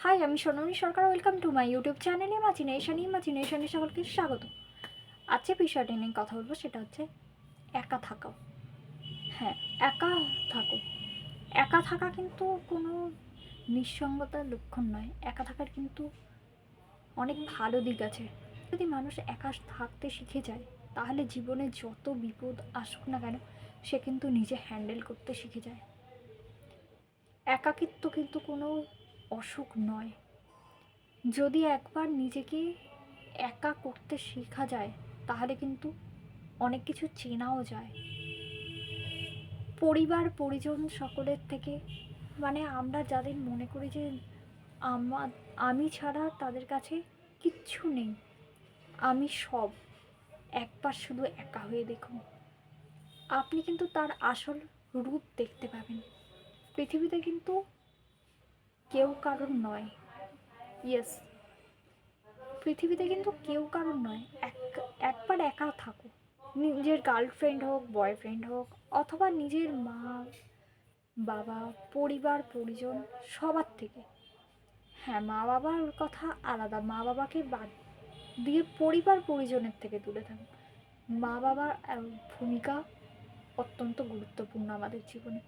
High আমি Sonamoni Sarkar welcome to my YouTube channel imagination ইমাজিনেশনে সকলকে স্বাগত। আজকে বিষয়টি নিয়ে কথা বলব, সেটা হচ্ছে একা থাকা। হ্যাঁ একা থাকো। একা থাকা কিন্তু কোনো নিঃসঙ্গতার লক্ষণ নয়। একা থাকার কিন্তু অনেক ভালো দিক আছে। যদি মানুষ একা থাকতে শিখে যায়, তাহলে জীবনে যত বিপদ আসুক না কেন, সে কিন্তু নিজে হ্যান্ডেল করতে শিখে যায়। একাকিত্ব কিন্তু কোনো অসুখ নয়। যদি একবার নিজেকে একা করতে শেখা যায়, তাহলে কিন্তু অনেক কিছু চেনাও যায়। পরিবার, পরিজন সকলের থেকে মানে আমরা যাদের মনে করি যে আমার আমি ছাড়া তাদের কাছে কিচ্ছু নেই। আমি সব, একবার শুধু একা হয়ে দেখুন। আপনি কিন্তু তার আসল রূপ দেখতে পাবেন। পৃথিবীতে কিন্তু কেউ কারোর নয়। ইয়েস পৃথিবীতে কিন্তু কেউ কারোর নয়। এক, একবার একা থাকো। নিজের গার্লফ্রেন্ড হোক বয়ফ্রেন্ড হোক, অথবা নিজের মা, বাবা, পরিবার, পরিজন, সবার থেকে। হ্যাঁ মা বাবার কথা আলাদা। মা বাবাকে বাদ দিয়ে পরিবার, পরিজনের থেকে দূরে থাকুন মা বাবার ভূমিকা অত্যন্ত গুরুত্বপূর্ণ আমাদের জীবনে।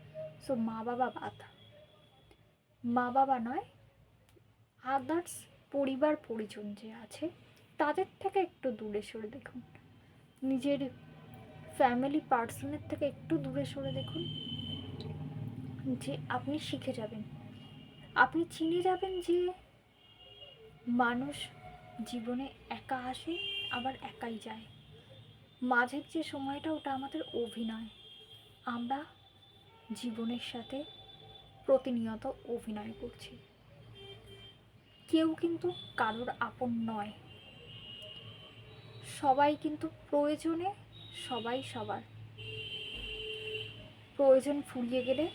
সো মা বাবা বাদ মা বাবা নয় আদার্স পরিবার পরিজন যে আছে, তাদের থেকে একটু দূরে সরে দেখুন। নিজের ফ্যামিলি পার্সনের থেকে একটু দূরে সরে দেখুন যে আপনি শিখে যাবেন। আপনি চিনে যাবেন যে মানুষ জীবনে একা আসে, আবার একাই যায়। মাঝের যে সময়টা, ওটা আমাদের অভিনয়। আমরা জীবনের সাথে প্রতিনিয়ত অভিনয় করছি। কেউ কিন্তু কারোর আপন নয়। সবাই কিন্তু প্রয়োজনে সবাই সবার। প্রয়োজন ফুরিয়ে গেলে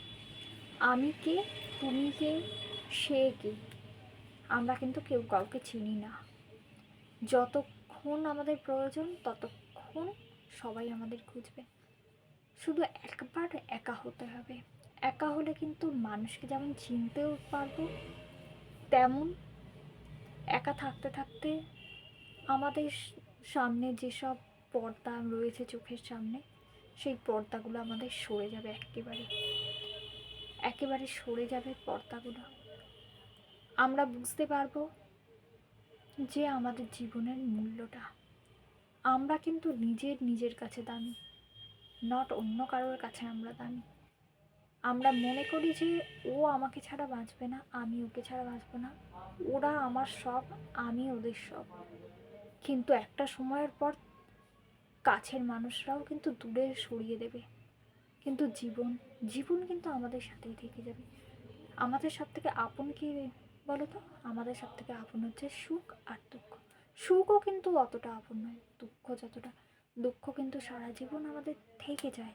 আমি কে, তুমি কে, সে কে, আমরা কিন্তু কেউ কাউকে চিনি না। যতক্ষণ আমাদের প্রয়োজন, ততক্ষণ সবাই আমাদের খুঁজবে। শুধু একবার একা হতে হবে। একা হলে কিন্তু মানুষকে যেমন চিনতেও পারব, তেমন একা থাকতে থাকতে আমাদের সামনে যেসব পর্দা রয়েছে চোখের সামনে, সেই পর্দাগুলো আমাদের সরে যাবে একেবারে। একেবারে সরে যাবে পর্দাগুলো। আমরা বুঝতে পারব যে আমাদের জীবনের মূল্যটা। আমরা কিন্তু নিজের নিজের কাছে দামি নট অন্য কারোর কাছে আমরা দামি। আমরা মনে করি যে ও আমাকে ছাড়া বাঁচবে না, আমি ওকে ছাড়া বাঁচবো না। ওরা আমার সব, আমি ওদের সব। কিন্তু একটা সময়ের পর কাছের মানুষরাও কিন্তু দূরে সরিয়ে দেবে। কিন্তু জীবন জীবন কিন্তু আমাদের সাথেই থেকে যাবে। আমাদের সব থেকে আপন কি বলো তো? আমাদের সব থেকে আপন হচ্ছে সুখ আর দুঃখ। সুখও কিন্তু অতটা আপন নয়, দুঃখ যতটা। দুঃখ কিন্তু সারা জীবন আমাদের থেকে যায়,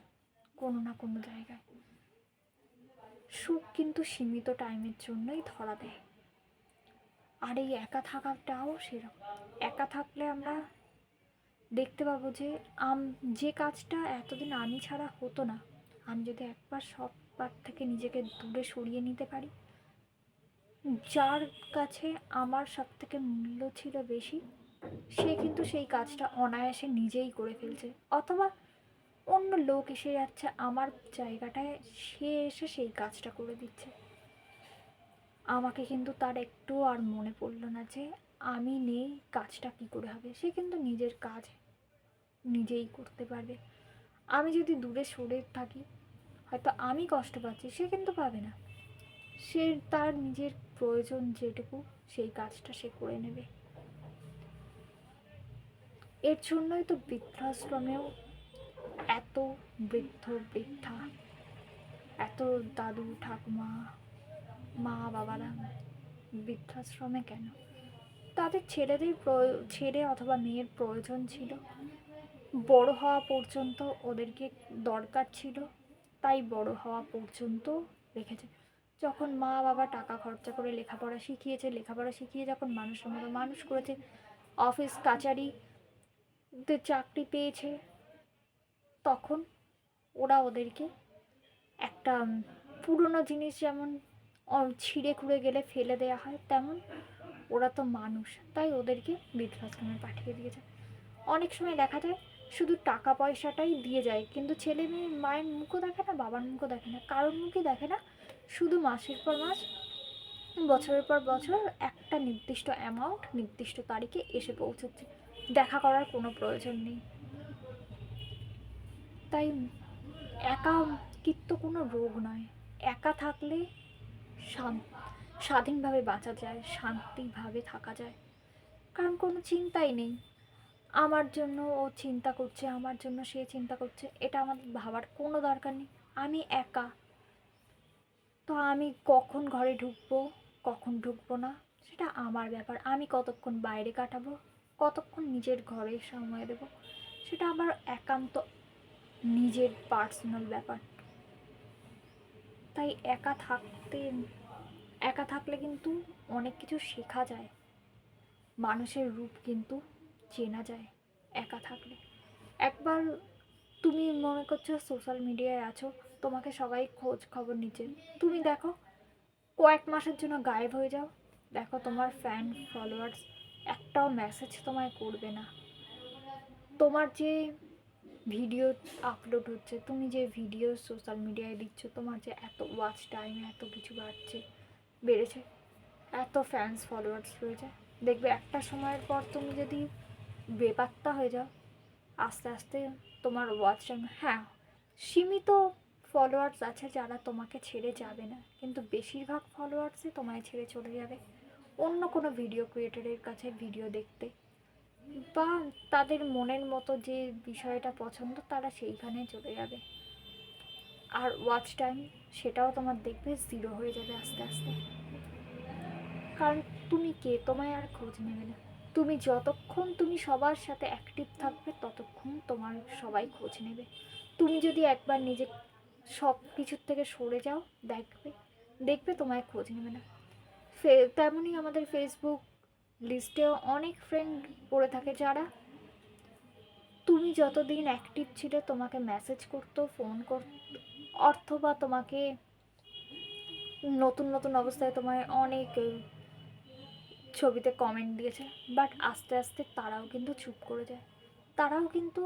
কোনো না কোনো জায়গায়। সুখ কিন্তু সীমিত টাইমের জন্যই ধরা দেয়। আর এই একা থাকাটাও সেরকম। একা থাকলে আমরা দেখতে পাবো যে, আম, যে কাজটা এতদিন আমি ছাড়া হতো না, আমি যদি একবার সববার থেকে নিজেকে দূরে সরিয়ে নিতে পারি, যার কাছে আমার সব থেকে মূল্য ছিল বেশি, সে কিন্তু সেই কাজটা অনায়াসে নিজেই করে ফেলছে। অথবা অন্য লোক এসে যাচ্ছে আমার জায়গাটায় সে এসে সেই কাজটা করে দিচ্ছে। আমাকে কিন্তু তার একটু আর মনে পড়ল না যে আমি নেই, কাজটা কী করে হবে? সে কিন্তু নিজের কাজ নিজেই করতে পারবে। আমি যদি দূরে সরে থাকি, হয়তো আমি কষ্ট পাচ্ছি, সে কিন্তু পাবে না। সে তার নিজের প্রয়োজন যেটুকু, সেই কাজটা সে করে নেবে। এর জন্যই তো বৃদ্ধাশ্রমেও এত বৃদ্ধ বৃদ্ধা, এত দাদু ঠাকুমা, মা বাবারা বৃদ্ধাশ্রমে কেন? তাদের ছেলেদের ছেলে অথবা মেয়ের প্রয়োজন ছিল। বড় হওয়া পর্যন্ত ওদেরকে দরকার ছিল, তাই বড় হওয়া পর্যন্ত রেখেছে। যখন মা বাবা টাকা খরচা করে লেখাপড়া শিখিয়েছে, লেখাপড়া শিখিয়ে যখন মানুষের মতো মানুষ করেছে, অফিস, কাচারিতে চাকরি পেয়েছে তখন ওরা ওদেরকে একটা পুরনো জিনিস যেমন ছিঁড়ে খুঁড়ে গেলে ফেলে দেওয়া হয়, তেমন ওরা তো মানুষ, তাই ওদেরকে বৃদ্ধাশ্রমে পাঠিয়ে দিয়েছে অনেক সময় দেখা যায় শুধু টাকা পয়সাটাই দিয়ে যায়, কিন্তু ছেলে মেয়ে মায়ের মুখও দেখে না, বাবার মুখও দেখে না, কারোর মুখই দেখে না, শুধু মাসের পর মাস, বছরের পর বছর একটা নির্দিষ্ট অ্যামাউন্ট নির্দিষ্ট তারিখে এসে পৌঁছচ্ছে। দেখা করার কোনো প্রয়োজন নেই। তাই একা কিন্তু কোনো রোগ নয়। একা থাকলে স্বাধীনভাবে বাঁচা যায়, শান্তিভাবে থাকা যায়। কারণ কোনো চিন্তাই নেই। আমার জন্য ও চিন্তা করছে, আমার জন্য সে চিন্তা করছে, এটা আমাদের ভাবার কোনো দরকার নেই। আমি একা। তো আমি কখন ঘরে ঢুকবো, কখন ঢুকবো না, সেটা আমার ব্যাপার। আমি কতক্ষণ বাইরে কাটাবো, কতক্ষণ নিজের ঘরে সময় দেবো, সেটা আমার একান্ত নিজের পার্সোনাল ব্যাপার। তাই একা থাকতে, একা থাকলে কিন্তু অনেক কিছু শেখা যায়। মানুষের রূপ কিন্তু চেনা যায় একা থাকলে। একবার তুমি মনে করছ সোশ্যাল মিডিয়ায় আছো, তোমাকে সবাই খোঁজ খবর নিচ্ছে। তুমি দেখো, কয়েক মাসের জন্য গায়েব হয়ে যাও। দেখো তোমার ফ্যান ফলোয়ার্স একটাও মেসেজ তোমায় করবে না। তোমার যে ভিডিও আপলোড হচ্ছে। তুমি যে ভিডিও সোশ্যাল মিডিয়ায় দিচ্ছ, তোমার যে এত ওয়াচ টাইম এত কিছু বাড়ছে, বেড়েছে, এত ফ্যান্স ফলোয়ার্স রয়েছে। দেখবে একটা সময়ের পর তুমি যদি বেপাত্তা হয়ে যাও, আস্তে আস্তে তোমার ওয়াচ টাইম হ্যাঁ সীমিত ফলোয়ার্স আছে যারা তোমাকে ছেড়ে যাবে না। কিন্তু বেশিরভাগ ফলোয়ার্সই তোমায় ছেড়ে চলে যাবে। অন্য কোনো ভিডিও ক্রিয়েটারের কাছে ভিডিও দেখতে। বা তাদের মনের মতো যে বিষয়টা পছন্দ, তারা সেইখানে চলে যাবে। আর ওয়াচ টাইম সেটাও তোমার দেখবে জিরো হয়ে যাবে আস্তে আস্তে। কারণ তুমি কে? তোমায় আর খোঁজ নেবে না। তুমি যতক্ষণ তুমি সবার সাথে অ্যাক্টিভ থাকবে, ততক্ষণ তোমার সবাই খোঁজ নেবে। তুমি যদি একবার নিজে সব কিছুর থেকে সরে যাও, দেখবে দেখবে তোমায় খোঁজ নেবে না। ফে তেমনই আমাদের ফেসবুক লিস্টেও অনেক ফ্রেন্ড পড়ে থাকে যারা। তুমি যতদিন অ্যাক্টিভ ছিলে, তোমাকে মেসেজ করতো ফোন করতো অথবা তোমাকে নতুন নতুন অবস্থায় তোমায় অনেক ছবিতে কমেন্ট দিয়েছে। বাট আস্তে আস্তে তারাও কিন্তু চুপ করে যায়। তারাও কিন্তু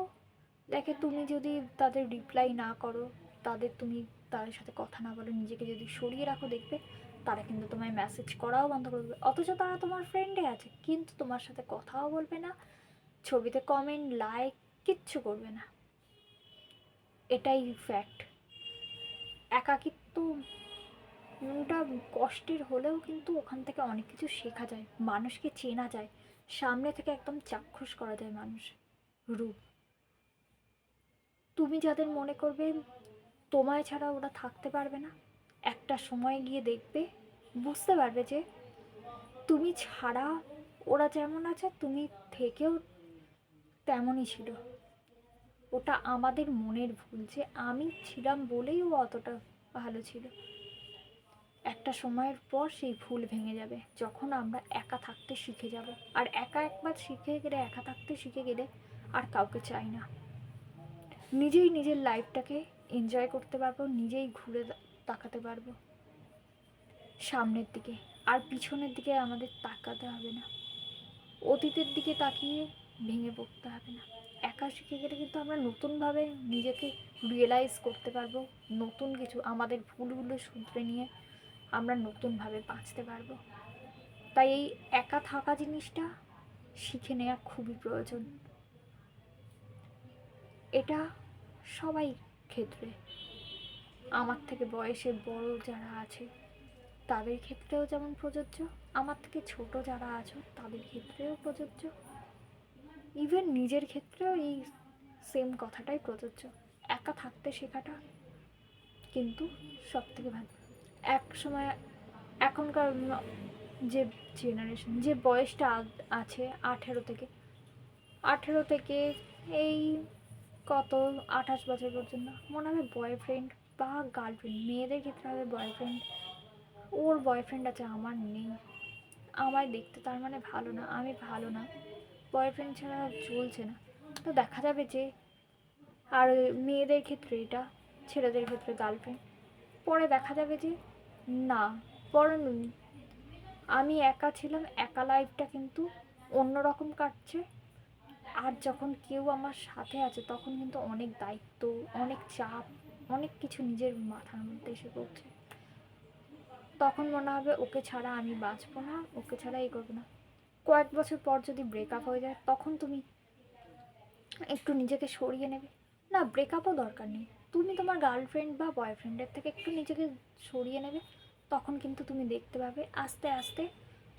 দেখে তুমি যদি তাদের রিপ্লাই না করো, তাদের তুমি তাদের সাথে কথা না বলো, নিজেকে যদি সরিয়ে রাখো দেখবে তারা কিন্তু তোমায় মেসেজ করাও বন্ধ করে দেবে। অথচ তারা তোমার ফ্রেন্ডে আছে, কিন্তু তোমার সাথে কথাও বলবে না, ছবিতে কমেন্ট লাইক কিচ্ছু করবে না। এটাই ফ্যাক্ট একাকিত্ব ওটা কষ্টের হলেও কিন্তু ওখান থেকে অনেক কিছু শেখা যায়, মানুষকে চেনা যায়, সামনে থেকে একদম চাক্ষুষ করা যায় মানুষ, রূপ। তুমি যাদের মনে করবে, তোমায় ছাড়া ওরা থাকতে পারবে না। একটা সময় গিয়ে দেখবে, বুঝতে পারবে যে তুমি ছাড়া ওরা যেমন আছে, তুমি থেকেও তেমনই ছিল। ওটা আমাদের মনের ভুল যে আমি ছিলাম বলেই ও অতটা ভালো ছিল। একটা সময়ের পর সেই ভুল ভেঙে যাবে, যখন আমরা একা থাকতে শিখে যাব। আর একা একবার শিখে গেলে, একা থাকতে শিখে গেলে আর কাউকে চাই না। নিজেই নিজের লাইফটাকে এনজয় করতে পারব, নিজেই ঘুরে তাকাতে পারব। সামনের দিকে আর পিছনের দিকে আমাদের তাকাতে হবে না। অতীতের দিকে তাকিয়ে ভেঙে পড়তে হবে না। একা শিখে গেলে কিন্তু আমরা নতুনভাবে নিজেকে রিয়েলাইজ করতে পারব। নতুন কিছু, আমাদের ভুলগুলো শুধরে নিয়ে আমরা নতুনভাবে বাঁচতে পারব। তাই এই একা থাকা জিনিসটা শিখে নেওয়া খুবই প্রয়োজন। এটা সবাই ক্ষেত্রে আমার থেকে বয়সে বড় যারা আছে, তাদের ক্ষেত্রেও যেমন প্রযোজ্য, আমার থেকে ছোট যারা আছো, তাদের ক্ষেত্রেও প্রযোজ্য। ইভেন নিজের ক্ষেত্রেও এই সেম কথাটাই প্রযোজ্য। একা থাকতে শেখাটা কিন্তু সব থেকে ভালো। এক সময় এখনকার যে জেনারেশন যে বয়সটা আছে আঠেরো থেকে আঠেরো থেকে এই কত আঠাশ বছর পর্যন্ত মনে হয় বয়ফ্রেন্ড বা গার্লফ্রেন্ড মেয়েদের ক্ষেত্রে হবে বয়ফ্রেন্ড ওর বয়ফ্রেন্ড আছে, আমার নেই। আমায় দেখতে তার মানে ভালো না, আমি ভালো না। বয়ফ্রেন্ড ছাড়া চলছে না। তো দেখা যাবে যে, আর মেয়েদের ক্ষেত্রে এটা, ছেলেদের ক্ষেত্রে গার্লফ্রেন্ড পরে দেখা যাবে যে, না পড়ানো আমি একা ছিলাম, একা লাইফটা কিন্তু অন্যরকম কাটছে। আর যখন কেউ আমার সাথে আছে, তখন কিন্তু অনেক দায়িত্ব, অনেক চাপ অনেক কিছু নিজের মাথার মধ্যে এসে পড়ছে। তখন মনে হবে, ওকে ছাড়া আমি বাঁচবো না, ওকে ছাড়া এই করব না। কয়েক বছর পর যদি ব্রেকআপ হয়ে যায়, তখন তুমি একটু নিজেকে সরিয়ে নেবে। না ব্রেকআপও দরকার নেই। তুমি তোমার গার্লফ্রেন্ড বা বয়ফ্রেন্ডের থেকে একটু নিজেকে সরিয়ে নেবে, তখন কিন্তু তুমি দেখতে পাবে, আস্তে আস্তে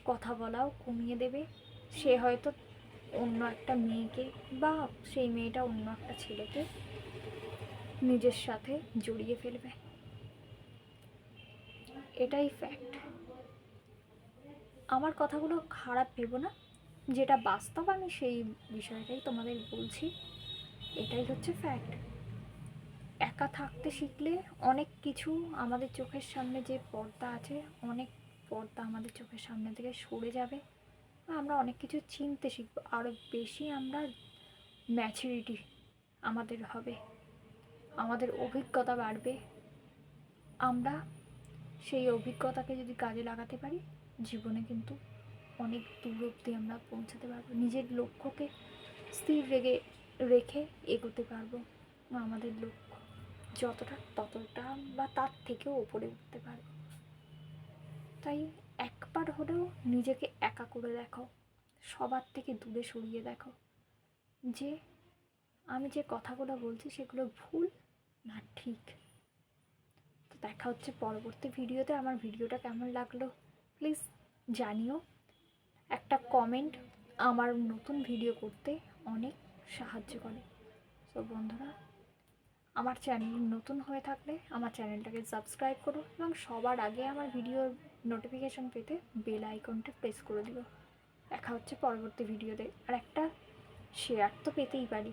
কথা বলাও কমিয়ে দেবে। সে হয়তো অন্য একটা মেয়েকে বা সেই মেয়েটা অন্য একটা ছেলেকে নিজের সাথে জড়িয়ে ফেলবে। এটাই ফ্যাক্ট আমার কথাগুলো খারাপ ভেবো না। যেটা বাস্তব আমি সেই বিষয়টাই তোমাদের বলছি। এটাই হচ্ছে ফ্যাক্ট একা থাকতে শিখলে অনেক কিছু আমাদের চোখের সামনে যে পর্দা আছে, অনেক পর্দা আমাদের চোখের সামনে থেকে সরে যাবে। আমরা অনেক কিছু চিনতে শিখব। আরও বেশি আমরা ম্যাচুরিটি আমাদের হবে। আমাদের অভিজ্ঞতা বাড়বে। আমরা সেই অভিজ্ঞতাকে যদি কাজে লাগাতে পারি, জীবনে কিন্তু অনেক দূর অব্দি আমরা পৌঁছাতে পারব। নিজের লক্ষ্যকে স্থির রেগে, রেখে এগোতে পারব। আমাদের লক্ষ্য যতটা, ততটা বা তার থেকেও ওপরে উঠতে পারব। তাই একবার হলেও নিজেকে একা করে দেখো, সবার থেকে দূরে সরিয়ে দেখো। যে আমি যে কথাগুলো বলছি সেগুলো ভুল না, ঠিক। তো দেখা হচ্ছে পরবর্তী ভিডিওতে। আমার ভিডিওটা কেমন লাগল প্লিজ জানিও। একটা কমেন্ট আমার নতুন ভিডিও করতে অনেক সাহায্য করে। তো বন্ধুরা, আমার চ্যানেল নতুন হয়ে থাকলে আমার চ্যানেলটাকে সাবস্ক্রাইব করো এবং সবার আগে আমার ভিডিওর নোটিফিকেশন পেতে বেল আইকনটা প্রেস করে দিও। দেখা হচ্ছে পরবর্তী ভিডিওতে। আর একটা শেয়ার তো পেতেই পারি।